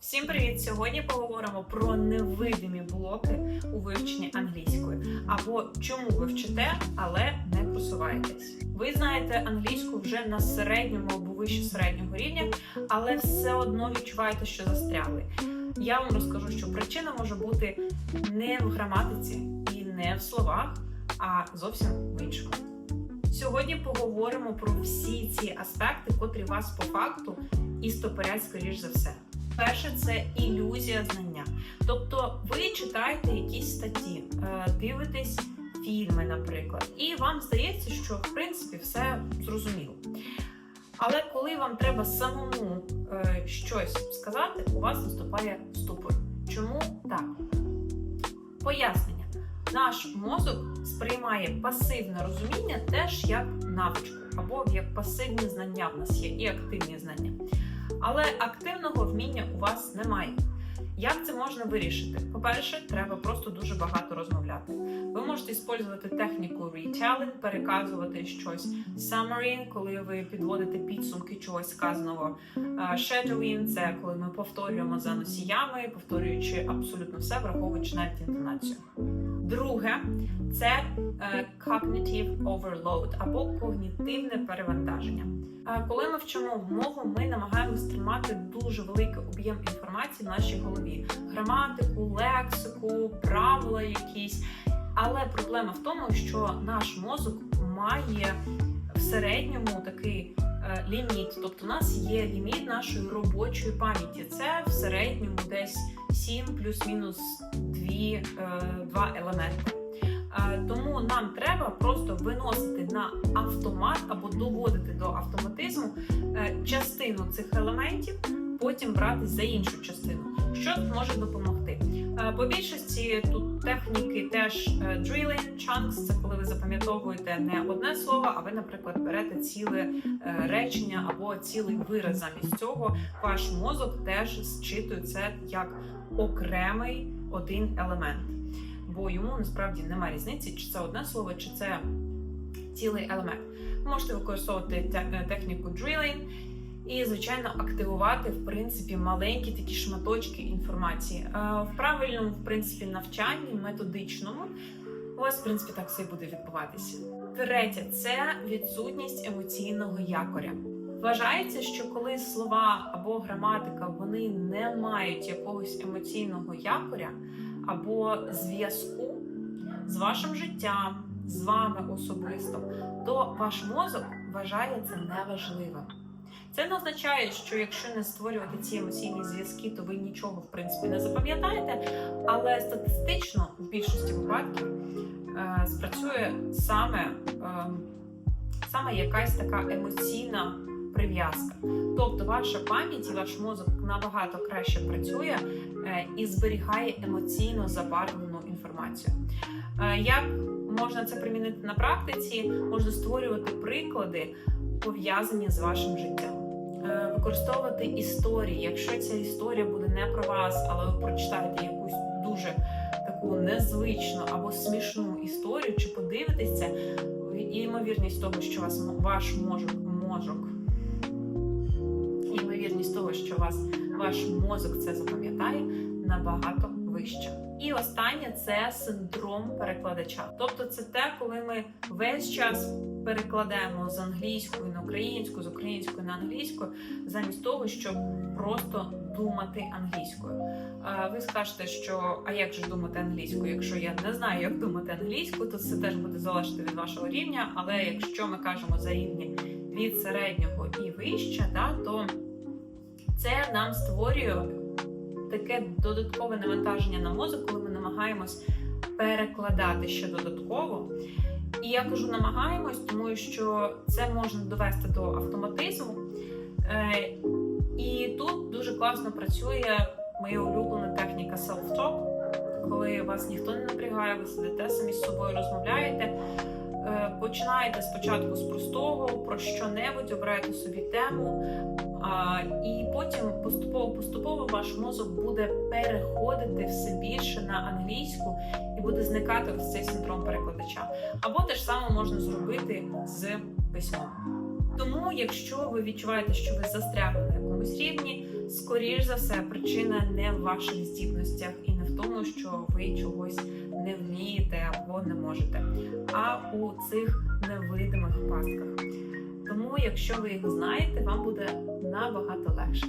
Всім привіт! Сьогодні поговоримо про невидимі блоки у вивченні англійської або чому ви вчите, але не просуваєтесь. Ви знаєте англійську вже на середньому або вище середнього рівня, але все одно відчуваєте, що застрягли. Я вам розкажу, що причина може бути не в граматиці і не в словах, а зовсім в іншому. Сьогодні поговоримо про всі ці аспекти, котрі вас по факту і стопорять, скоріш за все. Перше це ілюзія знання. Тобто ви читаєте якісь статті, е, дивитесь фільми, наприклад, і вам здається, що в принципі все зрозуміло. Але коли вам треба самому е, щось сказати, у вас наступає ступор. Чому так? Пояснення. Наш мозок сприймає пасивне розуміння теж як навичку, або як пасивні знання в нас є і активні знання. Але активного вміння у вас немає. Як це можна вирішити? По-перше, треба просто дуже багато розмовляти. Ви можете використовувати техніку retelling, переказувати щось, summary, коли ви підводите підсумки чогось сказаного. А, Shadowing – це коли ми повторюємо за носіями, повторюючи абсолютно все, враховуючи навіть інтонацію. Друге це е, cognitive overload або когнітивне перевантаження. Е, Коли ми вчимо мову, ми намагаємося тримати дуже великий об'єм інформації в нашій голові: граматику, лексику, правила якісь. Але проблема в тому, що наш мозок має в середньому такий е, ліміт. Тобто, у нас є ліміт нашої робочої пам'яті. Це в середньому десь 7 плюс-мінус 2, е, 2 елементи. Е, Тому нам треба просто виносити на автомат або доводити до автоматизму е, частину цих елементів, потім братись за іншу частину. Що може допомогти? Е, По більшості тут техніки теж е, drilling, chunks, це коли ви запам'ятовуєте не одне слово, а ви, наприклад, берете ціле е, речення або цілий вираз замість цього. Ваш мозок теж зчитує це як окремий один елемент. Бо йому насправді немає різниці, чи це одне слово, чи це цілий елемент. Ви можете використовувати техніку drilling і, звичайно, активувати в принципі маленькі такі шматочки інформації. Е, В правильному, в принципі, навчанні, методичному, у вас, в принципі, так все і буде відбуватися. Третє це відсутність емоційного якоря. Вважається, що коли слова або граматика вони не мають якогось емоційного якоря або зв'язку з вашим життям, з вами особисто, то ваш мозок вважає це неважливим. Це не означає, що якщо не створювати ці емоційні зв'язки, то ви нічого в принципі не запам'ятаєте. Але статистично в більшості випадків е, спрацює саме, е, саме якась така емоційна прив'язка. Тобто ваша пам'ять і ваш мозок набагато краще працює е, і зберігає емоційно забарвлену інформацію. Е, Як можна це примінити на практиці? Можна створювати приклади, пов'язані з вашим життям. Е, Використовувати історії. Якщо ця історія буде не про вас, але ви прочитаєте якусь дуже таку незвичну або смішну історію, чи подивитесь це, ймовірність того, що вас ваш мозок, мозок ймовірність того, що вас ваш мозок це запам'ятає, набагато вища. І останнє це синдром перекладача. Тобто, це те, коли ми весь час перекладаємо з англійської на українську, з української на англійську, замість того, щоб просто думати англійською. Ви скажете, що а як же думати англійською? Якщо я не знаю, як думати англійською, то це теж буде залежати від вашого рівня. Але якщо ми кажемо за рівні від середнього і вище, да, то це нам створює таке додаткове навантаження на мозок, коли ми намагаємось перекладати ще додатково. І я кажу намагаємось, тому що це можна довести до автоматизму. Е, і тут дуже класно працює моя улюблена техніка self-talk, коли вас ніхто не напрягає, ви сидите самі з собою, розмовляєте. Е, Починаєте спочатку з простого, про що-небудь, обираєте собі тему, і потім поступово-поступово ваш мозок буде переходити все більше на англійську і буде зникати ось цей синдром перекладача. Або те ж саме можна зробити з письмом. Тому, якщо ви відчуваєте, що ви застрягли на якомусь рівні, скоріш за все, причина не в ваших здібностях і не в тому, що ви чогось не вмієте або не можете, а у цих невидимих пастках. Тому, якщо ви їх знаєте, вам буде набагато легше.